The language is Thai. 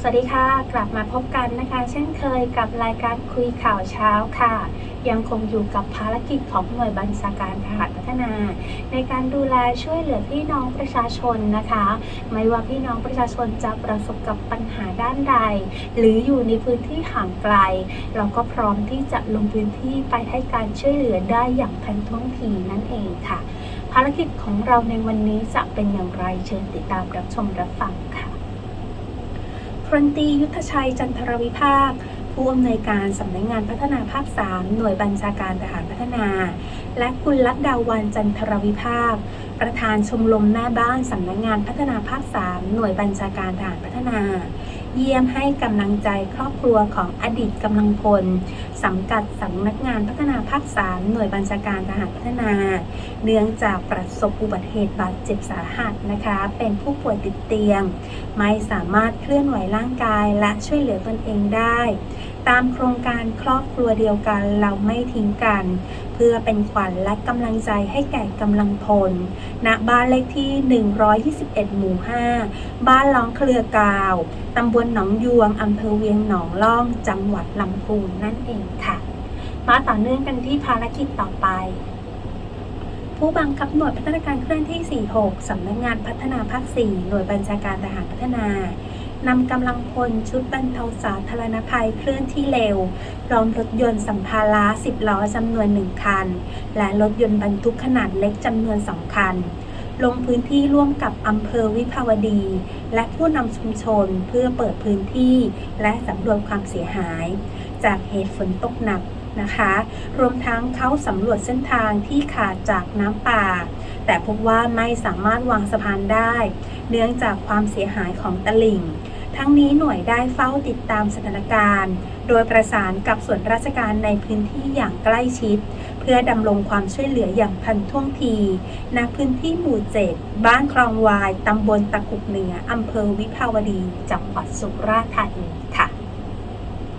สวัสดีค่ะ กลับมาพบกันนะคะ เช่นเคยกับรายการคุยข่าวเช้าค่ะ ยังคงอยู่กับภารกิจของหน่วยบัญชาการทหารพัฒนา ในการดูแลช่วยเหลือพี่น้องประชาชนนะคะ ไม่ว่าพี่น้องประชาชนจะประสบกับปัญหาด้านใด หรืออยู่ในพื้นที่ห่างไกล เราก็พร้อมที่จะลงพื้นที่ไปให้การช่วยเหลือได้อย่างทันท่วงทีนั่นเองค่ะ ภารกิจของเราในวันนี้จะเป็นอย่างไรเชิญติดตามรับชมรับฟังค่ะ พลตียุทธชัยจันทรวิภาค ผู้อำนวยการสำนักงานพัฒนาภาค 3 หน่วยบัญชาการทหารพัฒนา และคุณลัดดาวันจันทรวิภาค ประธานชมรมแม่บ้านสำนักงานพัฒนาภาค 3 หน่วยบัญชาการทหารพัฒนา เยี่ยมให้กำลังใจครอบครัวของอดีตกำลังพลสังกัดสำนักงานพัฒนาภาค3หน่วยบัญชาการทหารพัฒนา เนื่องจากประสบอุบัติเหตุบาดเจ็บสาหัสนะคะ เป็นผู้ป่วยติดเตียง ไม่สามารถเคลื่อนไหวร่างกายและช่วยเหลือตนเองได้ ตามโครงการครอบครัวเดียวกันเราไม่ทิ้งกัน เพื่อเป็นขวัญและกำลังใจให้แก่กำลังพลณบ้านเลขที่ 121 หมู่ 5 บ้านล้องเครือกาวตำบลหนองยวงอำเภอเวียงหนองล่อง จังหวัดลำพูนนั่นเองค่ะ มาต่อเนื่องกันที่ภารกิจต่อไป ผู้บังคับหน่วยพัฒนาการเคลื่อนที่ 46 สำนักงานพัฒนาภาค 4 หน่วยบัญชาการทหารพัฒนานำกำลังพลชุดบรรเทาสาธารณภัยเคลื่อนที่เร็วพร้อมรถยนต์สัมภาระ 10 ล้อจำนวน 1 คัน และรถยนต์บรรทุกขนาดเล็กจำนวน 2 คัน ลงพื้นที่ร่วมกับอำเภอวิภาวดี และผู้นำชุมชนเพื่อเปิดพื้นที่และสำรวจความเสียหาย จากเหตุฝนตกหนักนะคะ รวมทั้งเขาสำรวจเส้นทางที่ขาดจากน้ำป่า แต่พบว่าไม่สามารถวางสะพานได้ เนื่องจากความเสียหายของตลิ่ง ทั้งนี้หน่วยได้เฝ้าติดตามสถานการณ์ โดยประสานกับส่วนราชการในพื้นที่อย่างใกล้ชิด เพื่อดำรงความช่วยเหลืออย่างทันท่วงทีณพื้นที่หมู่เจ็ดบ้านคลองวายตำบลตะกุกเหนืออำเภอวิภาวดีจังหวัดสุราษฎร์ธานี